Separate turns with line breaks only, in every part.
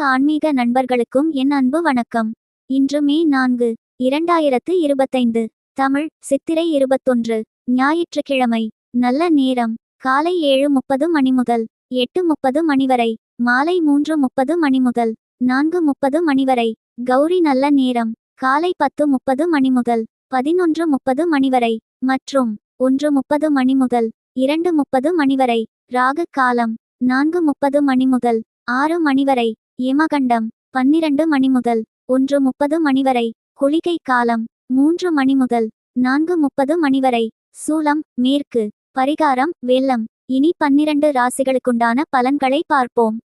ஆன்மீக நண்பர்களுக்கும் என் அன்பு வணக்கம். இன்று மே நான்கு இரண்டாயிரத்து இருபத்தைந்து தமிழ் சித்திரை இருபத்தொன்று ஞாயிற்றுக்கிழமை நல்ல நேரம் காலை ஏழு முப்பது மணி முதல் எட்டு முப்பது மணி வரை மாலை மூன்று முப்பது மணி முதல் நான்கு முப்பது மணி வரை கௌரி நல்ல நேரம் காலை பத்து முப்பது மணி முதல் பதினொன்று முப்பது மணி வரை மற்றும் ஒன்று முப்பது மணி முதல் இரண்டு முப்பது மணி வரை ராகு காலம் நான்கு முப்பது மணி முதல் ஆறு மணி வரை யமகண்டம் பன்னிரண்டு மணி முதல் ஒன்று முப்பது மணி வரை குளிகை காலம் மூன்று மணி முதல் நான்கு முப்பது மணி வரை சூலம் மேற்கு பரிகாரம் வெள்ளம் இனி பன்னிரண்டு ராசிகளுக்குண்டான பலன்களை பார்ப்போம்.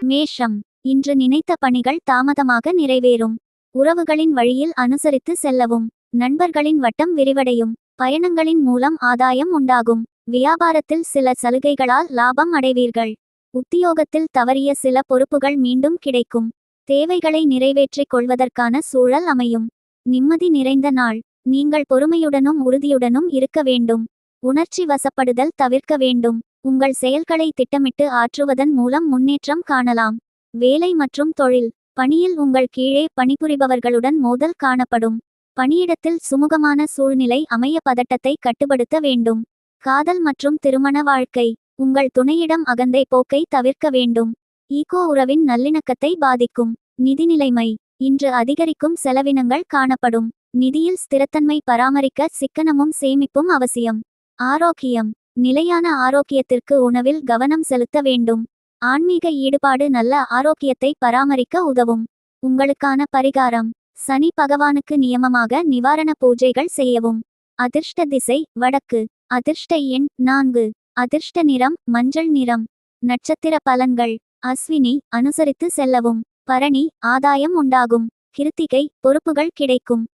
மேஷம் இன்று நினைத்த பணிகள் தாமதமாக நிறைவேறும். உறவுகளின் வழியில் அனுசரித்து செல்லவும். நண்பர்களின் வட்டம் விரிவடையும். பயணங்களின் மூலம் ஆதாயம் உண்டாகும். வியாபாரத்தில் சில சலுகைகளால் லாபம் அடைவீர்கள். உத்தியோகத்தில் தவறிய சில பொறுப்புகள் மீண்டும் கிடைக்கும். தேவைகளை நிறைவேற்றிக் கொள்வதற்கான சூழல் அமையும். நிம்மதி நிறைந்த நாள். நீங்கள் பொறுமையுடனும் உறுதியுடனும் இருக்க வேண்டும். உணர்ச்சி வசப்படுதல் தவிர்க்க வேண்டும். உங்கள் செயல்களை திட்டமிட்டு ஆற்றுவதன் மூலம் முன்னேற்றம் காணலாம். வேலை மற்றும் தொழில். பணியில் உங்கள் கீழே பணிபுரிபவர்களுடன் மோதல் காணப்படும். பணியிடத்தில் சுமூகமான சூழ்நிலை அமைய பதட்டத்தை கட்டுப்படுத்த வேண்டும். காதல் மற்றும் திருமண வாழ்க்கை. உங்கள் துணையிடம் அகந்தை போக்கை தவிர்க்க வேண்டும். ஈகோ உறவின் நல்லிணக்கத்தை பாதிக்கும். நிதி நிலைமை. இன்று அதிகரிக்கும் செலவினங்கள் காணப்படும். நிதியில் ஸ்திரத்தன்மை பராமரிக்க சிக்கனமும் சேமிப்பும் அவசியம். ஆரோக்கியம். நிலையான ஆரோக்கியத்திற்கு உணவில் கவனம் செலுத்த வேண்டும். ஆன்மீக ஈடுபாடு நல்ல ஆரோக்கியத்தை பராமரிக்க உதவும். உங்களுக்கான பரிகாரம். சனி பகவானுக்கு நியமமாக நிவாரண பூஜைகள் செய்யவும். அதிர்ஷ்ட திசை வடக்கு. அதிர்ஷ்ட எண் நான்கு. அதிர்ஷ்ட நிறம் மஞ்சள் நிறம். நட்சத்திர பலன்கள். அஸ்வினி அனுசரித்து செல்லவும். பரணி ஆதாயம் உண்டாகும். கிருத்திகை பொறுப்புகள் கிடைக்கும்.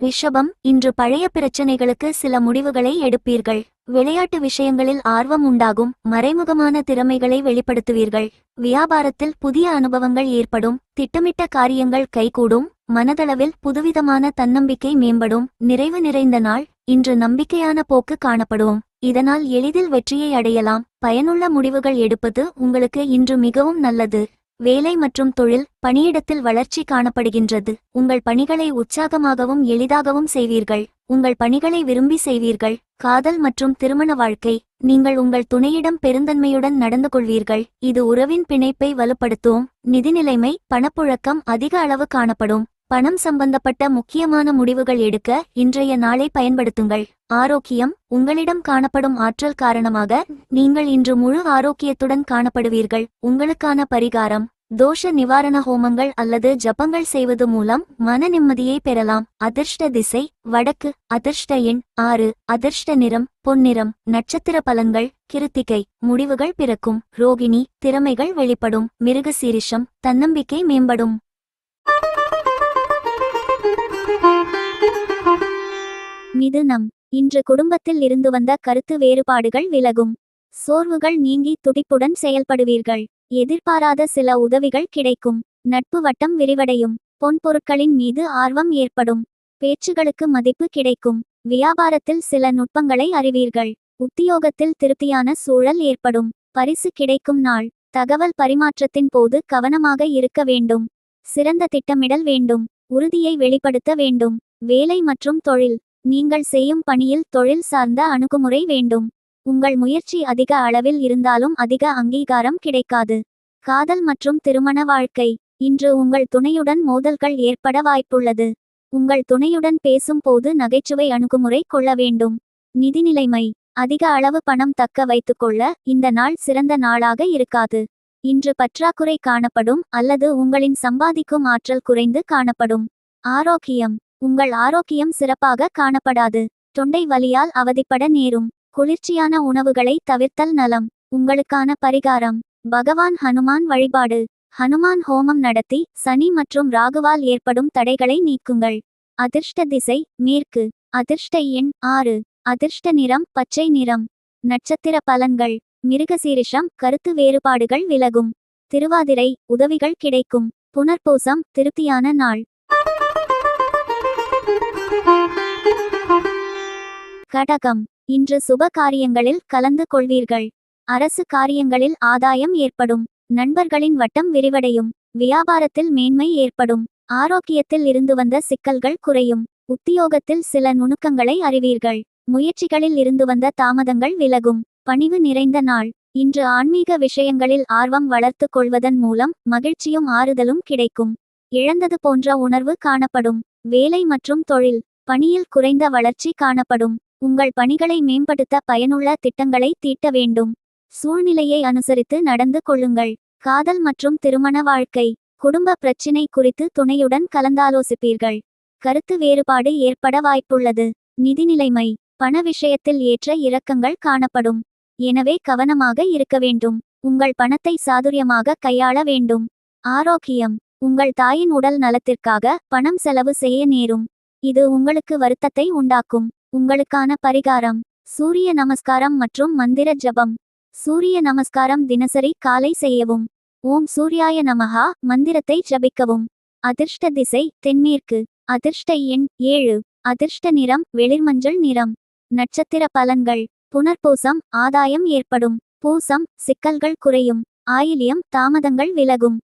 ரிஷபம் இன்று பழைய பிரச்சனைகளுக்கு சில முடிவுகளை எடுப்பீர்கள். விளையாட்டு விஷயங்களில் ஆர்வம் உண்டாகும். மறைமுகமான திறமைகளை வெளிப்படுத்துவீர்கள். வியாபாரத்தில் புதிய அனுபவங்கள் ஏற்படும். திட்டமிட்ட காரியங்கள் கைகூடும். மனதளவில் புதுவிதமான தன்னம்பிக்கை மேம்படும். நிறைவு நிறைந்த நாள். இன்று நம்பிக்கையான போக்கு காணப்படும். இதனால் எளிதில் வெற்றியை அடையலாம். பயனுள்ள முடிவுகள் எடுப்பது உங்களுக்கு இன்று மிகவும் நல்லது. வேலை மற்றும் தொழில் பணியிடத்தில் வளர்ச்சி காணப்படுகின்றது. உங்கள் பணிகளை உற்சாகமாகவும் எளிதாகவும் செய்வீர்கள். உங்கள் பணிகளை விரும்பி செய்வீர்கள். காதல் மற்றும் திருமண வாழ்க்கை. நீங்கள் உங்கள் துணையிடம் பெருந்தன்மையுடன் நடந்து கொள்வீர்கள். இது உறவின் பிணைப்பை வலுப்படுத்தும். நிதிநிலைமை பணப்புழக்கம் அதிக அளவு காணப்படும். பணம் சம்பந்தப்பட்ட முக்கியமான முடிவுகள் எடுக்க இன்றைய நாளை பயன்படுத்துங்கள். ஆரோக்கியம் உங்களிடம் காணப்படும் ஆற்றல் காரணமாக நீங்கள் இன்று முழு ஆரோக்கியத்துடன் காணப்படுவீர்கள். உங்களுக்கான பரிகாரம் தோஷ நிவாரண ஹோமங்கள் அல்லது ஜபங்கள் செய்வது மூலம் மன நிம்மதியை பெறலாம். அதிர்ஷ்ட திசை வடக்கு அதிர்ஷ்ட எண் ஆறு அதிர்ஷ்ட நிறம் பொன்னிறம் நட்சத்திர பலன்கள் கிருத்திகை முடிவுகள் பிறக்கும். ரோகிணி திறமைகள் வெளிப்படும். மிருகசீரிஷம் தன்னம்பிக்கை மேம்படும். மிதுனம் இன்று குடும்பத்தில் இருந்து வந்த கருத்து வேறுபாடுகள் விலகும். சோர்வுகள் நீங்கி துடிப்புடன் செயல்படுவீர்கள். எதிர்பாராத சில உதவிகள் கிடைக்கும். நட்பு வட்டம் விரிவடையும். பொன் பொருட்களின் மீது ஆர்வம் ஏற்படும். பேச்சுகளுக்கு மதிப்பு கிடைக்கும். வியாபாரத்தில் சில நுட்பங்களை அறிவீர்கள். உத்தியோகத்தில் திருப்தியான சூழல் ஏற்படும். பரிசு கிடைக்கும் நாள். தகவல் பரிமாற்றத்தின் போது கவனமாக இருக்க வேண்டும். சிறந்த திட்டமிடல் வேண்டும். உறுதியை வெளிப்படுத்த வேண்டும். வேலை மற்றும் தொழில். நீங்கள் செய்யும் பணியில் தொழில் சார்ந்த அணுகுமுறை வேண்டும். உங்கள் முயற்சி அதிக அளவில் இருந்தாலும் அதிக அங்கீகாரம் கிடைக்காது. காதல் மற்றும் திருமண வாழ்க்கை. இன்று உங்கள் துணையுடன் மோதல்கள் ஏற்பட வாய்ப்புள்ளது. உங்கள் துணையுடன் பேசும்போது நகைச்சுவை அணுகுமுறை கொள்ள வேண்டும். நிதிநிலைமை. அதிக அளவு பணம் தக்க வைத்துக்கொள்ள இந்த நாள் சிறந்த நாளாக இருக்காது. இன்று பற்றாக்குறை காணப்படும் அல்லது உங்களின் சம்பாதிக்கும் ஆற்றல் குறைந்து காணப்படும். ஆரோக்கியம். உங்கள் ஆரோக்கியம் சிறப்பாக காணப்படாது. தொண்டை வலியால் அவதிப்பட நேரும். குளிர்ச்சியான உணவுகளை தவிர்த்தல் நலம். உங்களுக்கான பரிகாரம். பகவான் ஹனுமான் வழிபாடு. ஹனுமான் ஹோமம் நடத்தி சனி மற்றும் ராகுவால் ஏற்படும் தடைகளை நீக்குங்கள். அதிர்ஷ்ட திசை மேற்கு. அதிர்ஷ்ட எண் ஆறு. அதிர்ஷ்ட நிறம் பச்சை நிறம். நட்சத்திர பலன்கள். மிருகசீரிஷம் கருத்து வேறுபாடுகள் விலகும். திருவாதிரை உதவிகள் கிடைக்கும். புனர்பூசம் திருப்தியான நாள். கடகம். இன்று சுப காரியங்களில் கலந்து கொள்வீர்கள். அரசு காரியங்களில் ஆதாயம் ஏற்படும். நண்பர்களின் வட்டம் விரிவடையும். வியாபாரத்தில் மேன்மை ஏற்படும். ஆரோக்கியத்தில் இருந்து வந்த சிக்கல்கள் குறையும். உத்தியோகத்தில் சில நுணுக்கங்களை அறிவீர்கள். முயற்சிகளில் இருந்து வந்த தாமதங்கள் விலகும். பணிவு நிறைந்த நாள். இன்று ஆன்மீக விஷயங்களில் ஆர்வம் வளர்த்து கொள்வதன் மூலம் மகிழ்ச்சியும் ஆறுதலும் கிடைக்கும். இழந்தது போன்ற உணர்வு காணப்படும். வேலை மற்றும் தொழில் பணியில் குறைந்த வளர்ச்சி காணப்படும். உங்கள் பணிகளை மேம்படுத்த பயனுள்ள திட்டங்களை தீட்ட வேண்டும். சூழ்நிலையை அனுசரித்து நடந்து கொள்ளுங்கள். காதல் மற்றும் திருமண வாழ்க்கை குடும்ப பிரச்சினை குறித்து துணையுடன் கலந்தாலோசிப்பீர்கள். கருத்து வேறுபாடு ஏற்பட வாய்ப்புள்ளது. நிதிநிலைமை பண விஷயத்தில் ஏற்ற இறக்கங்கள் காணப்படும். எனவே கவனமாக இருக்க வேண்டும். உங்கள் பணத்தை சாதுரியமாக கையாள வேண்டும். ஆரோக்கியம் உங்கள் தாயின் உடல் நலத்திற்காக பணம் செலவு செய்ய நேரும். இது உங்களுக்கு வருத்தத்தை உண்டாக்கும். உங்களுக்கான பரிகாரம். சூரிய நமஸ்காரம் மற்றும் மந்திர ஜபம். சூரிய நமஸ்காரம் தினசரி காலை செய்யவும். ஓம் சூர்யாய நமஹா மந்திரத்தை ஜபிக்கவும். அதிர்ஷ்ட திசை தென்மேற்கு. அதிர்ஷ்ட எண் ஏழு. அதிர்ஷ்ட நிறம் வெளிர்மஞ்சள் நிறம். நட்சத்திர பலன்கள். புனர்பூசம் ஆதாயம் ஏற்படும். பூசம் சிக்கல்கள் குறையும். ஆயிலியம் தாமதங்கள் விலகும்.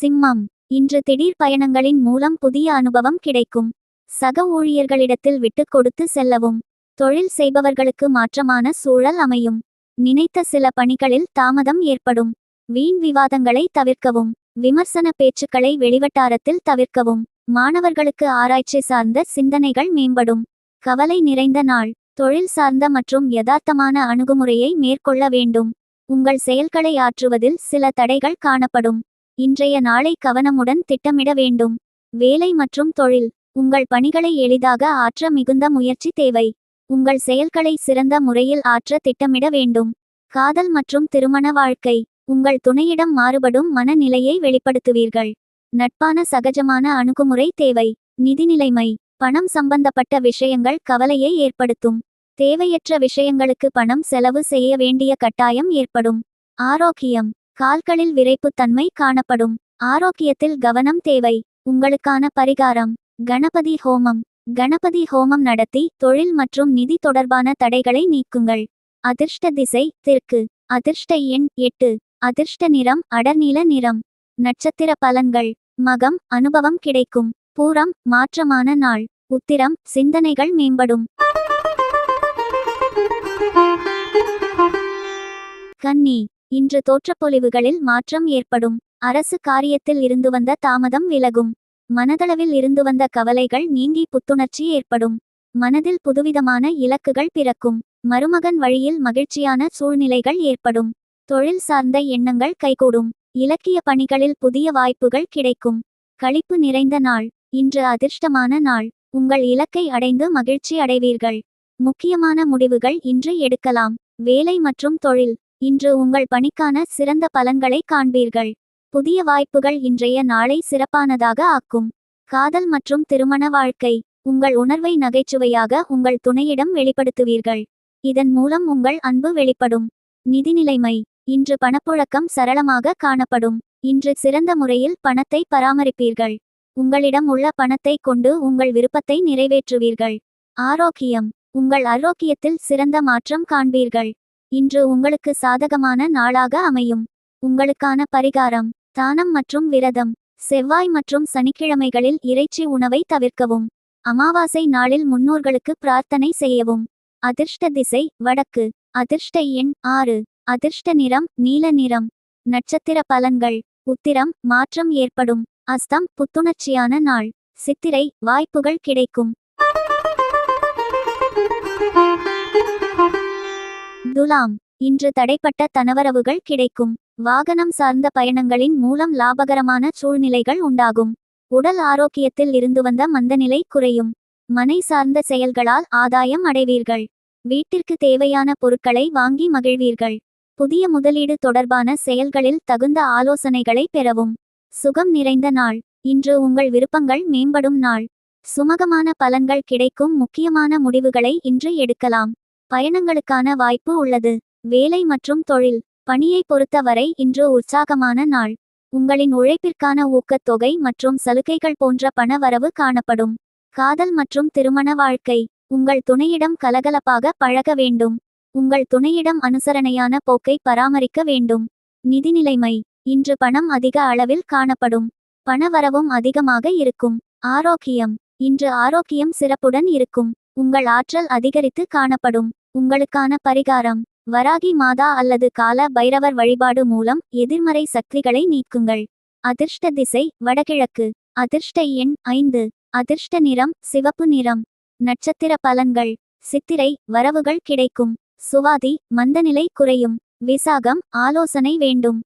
சிம்மம். இன்று திடீர் பயணங்களின் மூலம் புதிய அனுபவம் கிடைக்கும். சக ஊழியர்களிடத்தில் விட்டுக் கொடுத்து செல்லவும். தொழில் செய்பவர்களுக்கு மாற்றமான சூழல் அமையும். நினைத்த சில பணிகளில் தாமதம் ஏற்படும். வீண் விவாதங்களை தவிர்க்கவும். விமர்சன பேச்சுக்களை வெளிவட்டாரத்தில் தவிர்க்கவும். மாணவர்களுக்கு ஆராய்ச்சி சார்ந்த சிந்தனைகள் மேம்படும். கவலை நிறைந்த நாள். தொழில் சார்ந்த மற்றும் யதார்த்தமான அணுகுமுறையை மேற்கொள்ள வேண்டும். உங்கள் செயல்களை ஆற்றுவதில் சில தடைகள் காணப்படும். இன்றைய நாளை கவனமுடன் திட்டமிட வேண்டும். வேலை மற்றும் தொழில் உங்கள் பணிகளை எளிதாக ஆற்ற மிகுந்த முயற்சி தேவை. உங்கள் செயல்களை சிறந்த முறையில் ஆற்ற திட்டமிட வேண்டும். காதல் மற்றும் திருமண வாழ்க்கை உங்கள் துணையிடம் மாறுபடும் மனநிலையை வெளிப்படுத்துவீர்கள். நட்பான சகஜமான அணுகுமுறை தேவை. நிதிநிலைமை பணம் சம்பந்தப்பட்ட விஷயங்கள் கவலையை ஏற்படுத்தும். தேவையற்ற விஷயங்களுக்கு பணம் செலவு செய்ய வேண்டிய கட்டாயம் ஏற்படும். ஆரோக்கியம். கால்களில் விரைப்புத்தன்மை காணப்படும். ஆரோக்கியத்தில் கவனம் தேவை. உங்களுக்கான பரிகாரம். கணபதி ஹோமம். கணபதி ஹோமம் நடத்தி தொழில் மற்றும் நிதி தொடர்பான தடைகளை நீக்குங்கள். அதிர்ஷ்ட திசை தெற்கு. அதிர்ஷ்ட எண் எட்டு. அதிர்ஷ்ட நிறம் அடர்நீல நிறம். நட்சத்திர பலன்கள். மகம் அனுபவம் கிடைக்கும். பூரம் மாற்றமான நாள். உத்திரம் சிந்தனைகள் மேம்படும். கன்னி இன்று தோற்றப்பொலிவுகளில் மாற்றம் ஏற்படும். அரசு காரியத்தில் இருந்து வந்த தாமதம் விலகும். மனதளவில் இருந்து வந்த கவலைகள் நீங்கி புத்துணர்ச்சி ஏற்படும். மனதில் புதுவிதமான இலக்குகள் பிறக்கும். மருமகன் வழியில் மகிழ்ச்சியான சூழ்நிலைகள் ஏற்படும். தொழில் சார்ந்த எண்ணங்கள் கைகூடும். இலக்கிய பணிகளில் புதிய வாய்ப்புகள் கிடைக்கும். களிப்பு நிறைந்த நாள். இன்று அதிர்ஷ்டமான நாள். உங்கள் இலக்கை அடைந்து மகிழ்ச்சி அடைவீர்கள். முக்கியமான முடிவுகள் இன்று எடுக்கலாம். வேலை மற்றும் தொழில். இன்று உங்கள் பணிக்கான சிறந்த பலன்களை காண்பீர்கள். புதிய வாய்ப்புகள் இன்றைய நாளை சிறப்பானதாக ஆக்கும். காதல் மற்றும் திருமண வாழ்க்கை. உங்கள் உணர்வை நகைச்சுவையாக உங்கள் துணையிடம் வெளிப்படுத்துவீர்கள். இதன் மூலம் உங்கள் அன்பு வெளிப்படும். நிதிநிலைமை இன்று பணப்புழக்கம் சரளமாக காணப்படும். இன்று சிறந்த முறையில் பணத்தை பராமரிப்பீர்கள். உங்களிடம் உள்ள பணத்தை கொண்டு உங்கள் விருப்பத்தை நிறைவேற்றுவீர்கள். ஆரோக்கியம். உங்கள் ஆரோக்கியத்தில் சிறந்த மாற்றம் காண்பீர்கள். இன்று உங்களுக்கு சாதகமான நாளாக அமையும். உங்களுக்கான பரிகாரம் தானம் மற்றும் விரதம் செவ்வாய் மற்றும் சனிக்கிழமைகளில் இறைச்சி உணவை தவிர்க்கவும். அமாவாசை நாளில் முன்னோர்களுக்கு பிரார்த்தனை செய்யவும். அதிர்ஷ்ட திசை வடக்கு. அதிர்ஷ்ட எண் ஆறு. அதிர்ஷ்ட நிறம் நீல நிறம். நட்சத்திர பலன்கள். உத்திரம் மாற்றம் ஏற்படும். அஸ்தம் புத்துணர்ச்சியான நாள். சித்திரை வாய்ப்புகள் கிடைக்கும். துலாம் இன்று தடைப்பட்ட தனவரவுகள் கிடைக்கும். வாகனம் சார்ந்த பயணங்களின் மூலம் லாபகரமான சூழ்நிலைகள் உண்டாகும். உடல் ஆரோக்கியத்தில் இருந்து வந்த மந்தநிலை குறையும். மனை சார்ந்த செயல்களால் ஆதாயம் அடைவீர்கள். வீட்டிற்கு தேவையான பொருட்களை வாங்கி மகிழ்வீர்கள். புதிய முதலீடு தொடர்பான செயல்களில் தகுந்த ஆலோசனைகளை பெறவும். சுகம் நிறைந்த நாள். இன்று உங்கள் விருப்பங்கள் மேம்படும் நாள். சுமகமான பலன்கள் கிடைக்கும் முக்கியமான முடிவுகளை இன்று எடுக்கலாம். பயணங்களுக்கான வாய்ப்பு உள்ளது. வேலை மற்றும் தொழில். பணியை பொறுத்தவரை இன்று உற்சாகமான நாள். உங்களின் உழைப்பிற்கான ஊக்கத்தொகை மற்றும் சலுகைகள் போன்ற பணவரவு காணப்படும். காதல் மற்றும் திருமண வாழ்க்கை. உங்கள் துணையிடம் கலகலப்பாக பழக வேண்டும். உங்கள் துணையிடம் அனுசரணையான போக்கை பராமரிக்க வேண்டும். நிதிநிலைமை இன்று பணம் அதிக அளவில் காணப்படும். பணவரவும் அதிகமாக இருக்கும். ஆரோக்கியம். இன்று ஆரோக்கியம் சிறப்புடன் இருக்கும். உங்கள் ஆற்றல் அதிகரித்து காணப்படும். உங்களுக்கான பரிகாரம். வராகி மாதா அல்லது கால பைரவர் வழிபாடு மூலம் எதிர்மறை சக்திகளை நீக்குங்கள். அதிர்ஷ்ட திசை வடகிழக்கு. அதிர்ஷ்ட எண் ஐந்து. அதிர்ஷ்ட நிறம் சிவப்பு நிறம். நட்சத்திர பலன்கள். சித்திரை வரவுகள் கிடைக்கும். சுவாதி மந்தநிலை குறையும். விசாகம் ஆலோசனை வேண்டும்.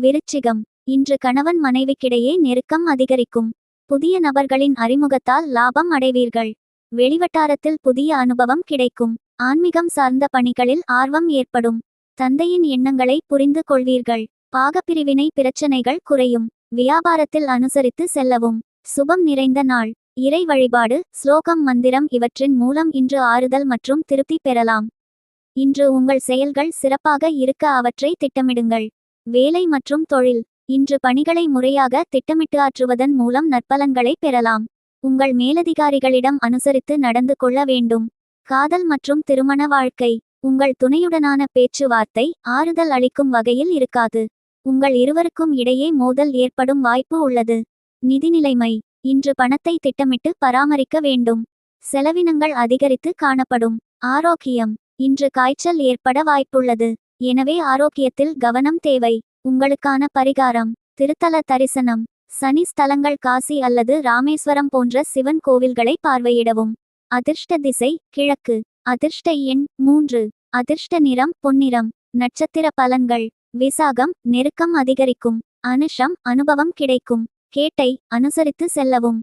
விருச்சிகம். இன்று கணவன் மனைவிக்கிடையே நெருக்கம் அதிகரிக்கும். புதிய நபர்களின் அறிமுகத்தால் லாபம் அடைவீர்கள். வெளிவட்டாரத்தில் புதிய அனுபவம் கிடைக்கும். ஆன்மீகம் சார்ந்த பணிகளில் ஆர்வம் ஏற்படும். தந்தையின் எண்ணங்களை புரிந்து கொள்வீர்கள். பாகப்பிரிவினை பிரச்சனைகள் குறையும். வியாபாரத்தில் அனுசரித்து செல்லவும். சுபம் நிறைந்த நாள். இறை வழிபாடு ஸ்லோகம் மந்திரம் இவற்றின் மூலம் இன்று ஆறுதல் மற்றும் திருப்தி பெறலாம். இன்று உங்கள் செயல்கள் சிறப்பாக இருக்க அவற்றை திட்டமிடுங்கள். வேலை மற்றும் தொழில். இன்று பணிகளை முறையாக திட்டமிட்டு ஆற்றுவதன் மூலம் நற்பலன்களை பெறலாம். உங்கள் மேலதிகாரிகளிடம் அனுசரித்து நடந்து கொள்ள வேண்டும். காதல் மற்றும் திருமண வாழ்க்கை. உங்கள் துணையுடனான பேச்சுவார்த்தை ஆறுதல் அளிக்கும் வகையில் இருக்காது. உங்கள் இருவருக்கும் இடையே மோதல் ஏற்படும் வாய்ப்பு உள்ளது. நிதிநிலைமை இன்று பணத்தை திட்டமிட்டு பராமரிக்க வேண்டும். செலவினங்கள் அதிகரித்து காணப்படும். ஆரோக்கியம். இன்று காய்ச்சல் ஏற்பட வாய்ப்புள்ளது. எனவே ஆரோக்கியத்தில் கவனம் தேவை. உங்களுக்கான பரிகாரம் திருத்தல தரிசனம் சனி ஸ்தலங்கள் காசி அல்லது ராமேஸ்வரம் போன்ற சிவன் கோவில்களை பார்வையிடவும். அதிர்ஷ்ட திசை கிழக்கு. அதிர்ஷ்ட எண் மூன்று. அதிர்ஷ்ட நிறம் பொன்னிறம். நட்சத்திர பலன்கள். விசாகம் நெருக்கம் அதிகரிக்கும். அனுஷம் அனுபவம் கிடைக்கும். கேட்டை அனுசரித்து செல்லவும்.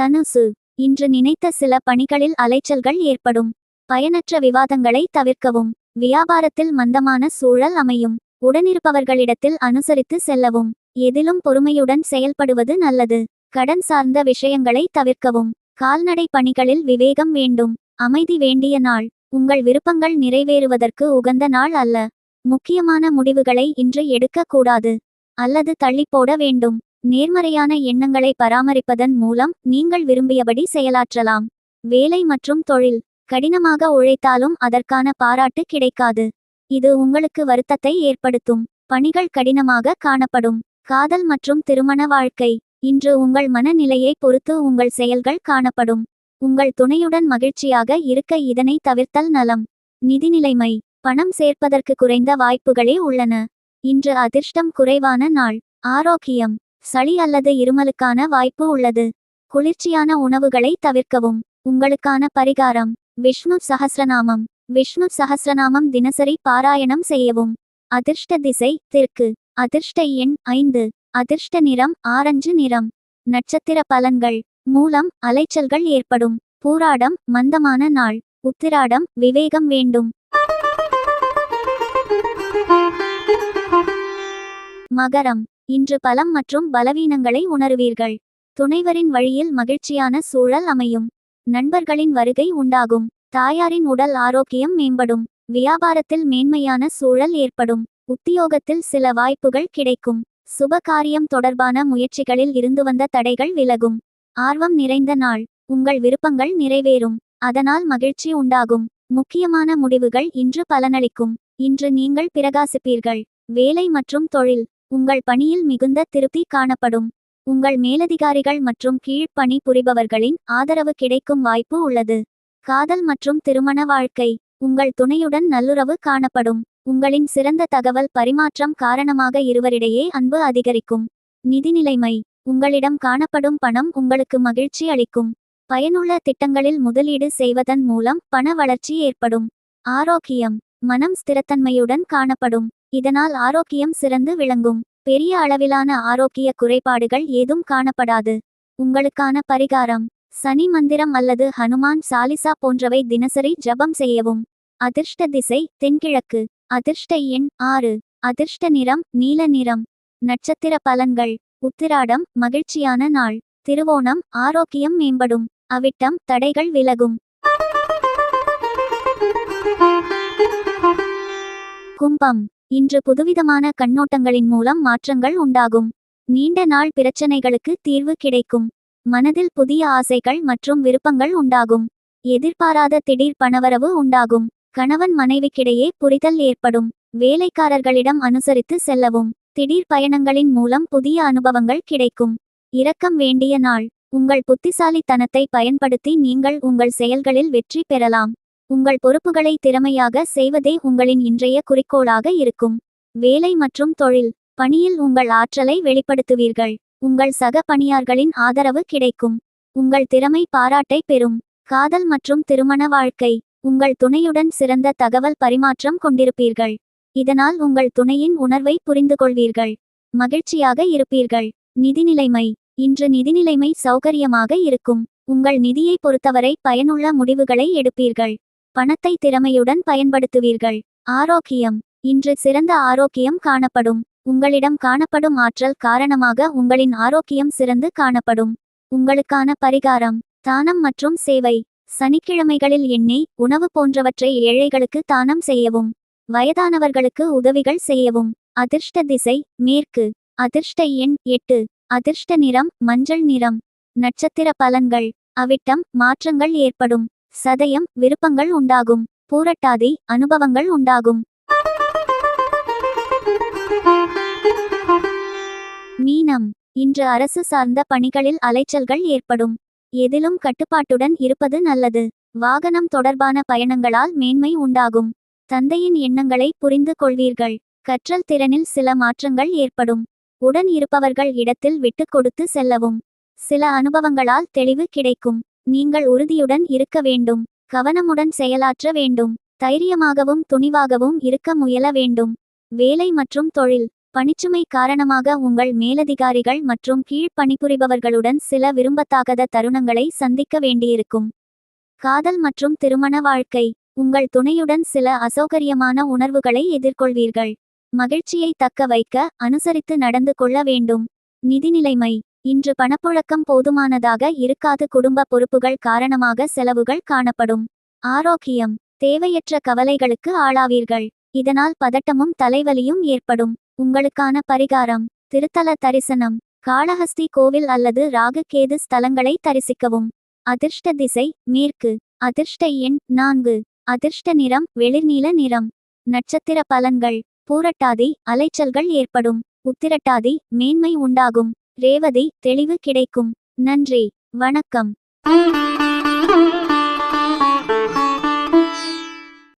தனுசு. இன்று நினைத்த சில பணிகளில் அலைச்சல்கள் ஏற்படும். பயனற்ற விவாதங்களை தவிர்க்கவும் வியாபாரத்தில் மந்தமான சூழல் அமையும். உடனிருப்பவர்களிடத்தில் அனுசரித்து செல்லவும். எதிலும் பொறுமையுடன் செயல்படுவது நல்லது. கடன் சார்ந்த விஷயங்களை தவிர்க்கவும். கால்நடை பணிகளில் விவேகம் வேண்டும். அமைதி வேண்டிய நாள். உங்கள் விருப்பங்கள் நிறைவேறுவதற்கு உகந்த நாள் அல்ல. முக்கியமான முடிவுகளை இன்று எடுக்கக்கூடாது. அல்லது தள்ளிப்போட வேண்டும். நேர்மறையான எண்ணங்களை பராமரிப்பதன் மூலம் நீங்கள் விரும்பியபடி செயலாற்றலாம். வேலை மற்றும் தொழில். கடினமாக உழைத்தாலும் அதற்கான பாராட்டு கிடைக்காது. இது உங்களுக்கு வருத்தத்தை ஏற்படுத்தும். பணிகள் கடினமாக காணப்படும். காதல் மற்றும் திருமண வாழ்க்கை. இன்று உங்கள் மனநிலையை பொறுத்து உங்கள் செயல்கள் காணப்படும். உங்கள் துணையுடன் மகிழ்ச்சியாக இருக்க இதனை தவிர்த்தல் நலம். நிதிநிலைமை பணம் சேர்ப்பதற்கு குறைந்த வாய்ப்புகளே உள்ளன. இன்று அதிர்ஷ்டம் குறைவான நாள். ஆரோக்கியம். சளி அல்லது இருமலுக்கான வாய்ப்பு உள்ளது. குளிர்ச்சியான உணவுகளை தவிர்க்கவும். உங்களுக்கான பரிகாரம். விஷ்ணு சஹஸ்ரநாமம் விஷ்ணு சஹஸ்ரநாமம் தினசரி பாராயணம் செய்யவும். அதிர்ஷ்ட திசை தெற்கு. அதிர்ஷ்ட எண் ஐந்து. அதிர்ஷ்ட நிறம் ஆரஞ்சு நிறம். நட்சத்திர பலன்கள். மூலம் அலைச்சல்கள் ஏற்படும். பூராடம் மந்தமான நாள். உத்திராடம் விவேகம் வேண்டும். மகரம். இன்று பலம் மற்றும் பலவீனங்களை உணருவீர்கள். துணைவரின் வழியில் மகிழ்ச்சியான சூழல் அமையும். நண்பர்களின் வருகை உண்டாகும். தாயாரின் உடல் ஆரோக்கியம் மேம்படும். வியாபாரத்தில் மேன்மையான சூழல் ஏற்படும். உத்தியோகத்தில் சில வாய்ப்புகள் கிடைக்கும். சுப காரியம் தொடர்பான முயற்சிகளில் இருந்து வந்த தடைகள் விலகும். ஆர்வம் நிறைந்த நாள். உங்கள் விருப்பங்கள் நிறைவேறும். அதனால் மகிழ்ச்சி உண்டாகும். முக்கியமான முடிவுகள் இன்று பலனளிக்கும். இன்று நீங்கள் பிரகாசிப்பீர்கள். வேலை மற்றும் தொழில். உங்கள் பணியில் மிகுந்த திருப்தி காணப்படும். உங்கள் மேலதிகாரிகள் மற்றும் கீழ்ப்பணி புரிபவர்களின் ஆதரவு கிடைக்கும் வாய்ப்பு உள்ளது. காதல் மற்றும் திருமண வாழ்க்கை. உங்கள் துணையுடன் நல்லுறவு காணப்படும். உங்களின் சிறந்த தகவல் பரிமாற்றம் காரணமாக இருவரிடையே அன்பு அதிகரிக்கும். நிதி நிலைமை. உங்களிடம் காணப்படும் பணம் உங்களுக்கு மகிழ்ச்சி அளிக்கும். பயனுள்ள திட்டங்களில் முதலீடு செய்வதன் மூலம் பண வளர்ச்சி ஏற்படும். ஆரோக்கியம். மனம் ஸ்திரத்தன்மையுடன் காணப்படும். இதனால் ஆரோக்கியம் சிறந்து விளங்கும். பெரிய அளவிலான ஆரோக்கிய குறைபாடுகள் ஏதும் காணப்படாது. உங்களுக்கான பரிகாரம் சனி மந்திரம் அல்லது ஹனுமான் சாலிசா போன்றவை தினசரி ஜபம் செய்யவும். அதிர்ஷ்ட திசை தென்கிழக்கு. அதிர்ஷ்ட எண் ஆறு. அதிர்ஷ்ட நிறம் நீல நிறம். நட்சத்திர பலன்கள். உத்திராடம் மகிழ்ச்சியான நாள். திருவோணம் ஆரோக்கியம் மேம்படும். அவிட்டம் தடைகள் விலகும். கும்பம். இன்று புதுவிதமான கண்ணோட்டங்களின் மூலம் மாற்றங்கள் உண்டாகும். நீண்ட நாள் பிரச்சனைகளுக்கு தீர்வு கிடைக்கும். மனதில் புதிய ஆசைகள் மற்றும் விருப்பங்கள் உண்டாகும். எதிர்பாராத திடீர் பணவரவு உண்டாகும். கணவன் மனைவிக்கிடையே புரிதல் ஏற்படும். வேலைக்காரர்களிடம் அனுசரித்து செல்லவும். திடீர் பயணங்களின் மூலம் புதிய அனுபவங்கள் கிடைக்கும். இரக்கம் வேண்டிய நாள். உங்கள் புத்திசாலித்தனத்தை பயன்படுத்தி நீங்கள் உங்கள் செயல்களில் வெற்றி பெறலாம். உங்கள் பொறுப்புகளை திறமையாக செய்வதே உங்களின் இன்றைய குறிக்கோளாக இருக்கும். வேலை மற்றும் தொழில். பணியில் உங்கள் ஆற்றலை வெளிப்படுத்துவீர்கள். உங்கள் சக பணியார்களின் ஆதரவு கிடைக்கும். உங்கள் திறமை பாராட்டை பெறும். காதல் மற்றும் திருமண வாழ்க்கை. உங்கள் துணையுடன் சிறந்த தகவல் பரிமாற்றம் கொண்டிருப்பீர்கள். இதனால் உங்கள் துணையின் உணர்வை புரிந்து கொள்வீர்கள் மகிழ்ச்சியாக இருப்பீர்கள். நிதிநிலைமை. இன்று நிதிநிலைமை சௌகரியமாக இருக்கும். உங்கள் நிதியை பொறுத்தவரை பயனுள்ள முடிவுகளை எடுப்பீர்கள். பணத்தை திறமையுடன் பயன்படுத்துவீர்கள். ஆரோக்கியம். இன்று சிறந்த ஆரோக்கியம் காணப்படும். உங்களிடம் காணப்படும் ஆற்றல் காரணமாக உங்களின் ஆரோக்கியம் சிறந்து காணப்படும். உங்களுக்கான பரிகாரம் தானம் மற்றும் சேவை. சனிக்கிழமைகளில் எண்ணெய் உணவு போன்றவற்றை ஏழைகளுக்கு தானம் செய்யவும். வயதானவர்களுக்கு உதவிகள் செய்யவும். அதிர்ஷ்ட திசை மேற்கு. அதிர்ஷ்ட எண் எட்டு. அதிர்ஷ்ட நிறம் மஞ்சள் நிறம். நட்சத்திர பலன்கள். அவிட்டம் மாற்றங்கள் ஏற்படும். சதயம் விருப்பங்கள் உண்டாகும். பூரட்டாதி அனுபவங்கள் உண்டாகும். மீனம். இன்று அரசு சார்ந்த பணிகளில் அலைச்சல்கள் ஏற்படும். எதிலும் கட்டுப்பாட்டுடன் இருப்பது நல்லது. வாகனம் தொடர்பான பயணங்களால் மேன்மை உண்டாகும். தந்தையின் எண்ணங்களை புரிந்து கொள்வீர்கள். கற்றல் திறனில் சில மாற்றங்கள் ஏற்படும். உடன் இருப்பவர்கள் இடத்தில் விட்டு கொடுத்து செல்லவும். சில அனுபவங்களால் தெளிவு கிடைக்கும். நீங்கள் உறுதியுடன் இருக்க வேண்டும் கவனமுடன் செயலாற்ற வேண்டும் தைரியமாகவும் துணிவாகவும் இருக்க முயல வேண்டும். வேலை மற்றும் தொழில் பணிச்சுமை காரணமாக உங்கள் மேலதிகாரிகள் மற்றும் கீழ் பணிபுரிபவர்களுடன் சில விரும்பத்தகாத தருணங்களை சந்திக்க வேண்டியிருக்கும். காதல் மற்றும் திருமண வாழ்க்கை உங்கள் துணையுடன் சில அசௌகரியமான உணர்வுகளை எதிர்கொள்வீர்கள். மகிழ்ச்சியை தக்க வைக்க அனுசரித்து நடந்து கொள்ள வேண்டும். நிதிநிலைமை இன்று பணப்புழக்கம் போதுமானதாக இருக்காது குடும்ப பொறுப்புகள் காரணமாக செலவுகள் காணப்படும். ஆரோக்கியம். தேவையற்ற கவலைகளுக்கு ஆளாவீர்கள். இதனால் பதட்டமும் தலைவலியும் ஏற்படும். உங்களுக்கான பரிகாரம். திருத்தல தரிசனம். காளஹஸ்தி கோவில் அல்லது ராகு கேது ஸ்தலங்களை தரிசிக்கவும். அதிர்ஷ்ட திசை மேற்கு. அதிர்ஷ்ட எண் நான்கு. அதிர்ஷ்ட நிறம் வெளிர்நீல நிறம். நட்சத்திர பலன்கள். பூரட்டாதி அலைச்சல்கள் ஏற்படும். உத்திரட்டாதி மேன்மை உண்டாகும். ரேவதி தெளிவு கிடைக்கும். நன்றி. வணக்கம்.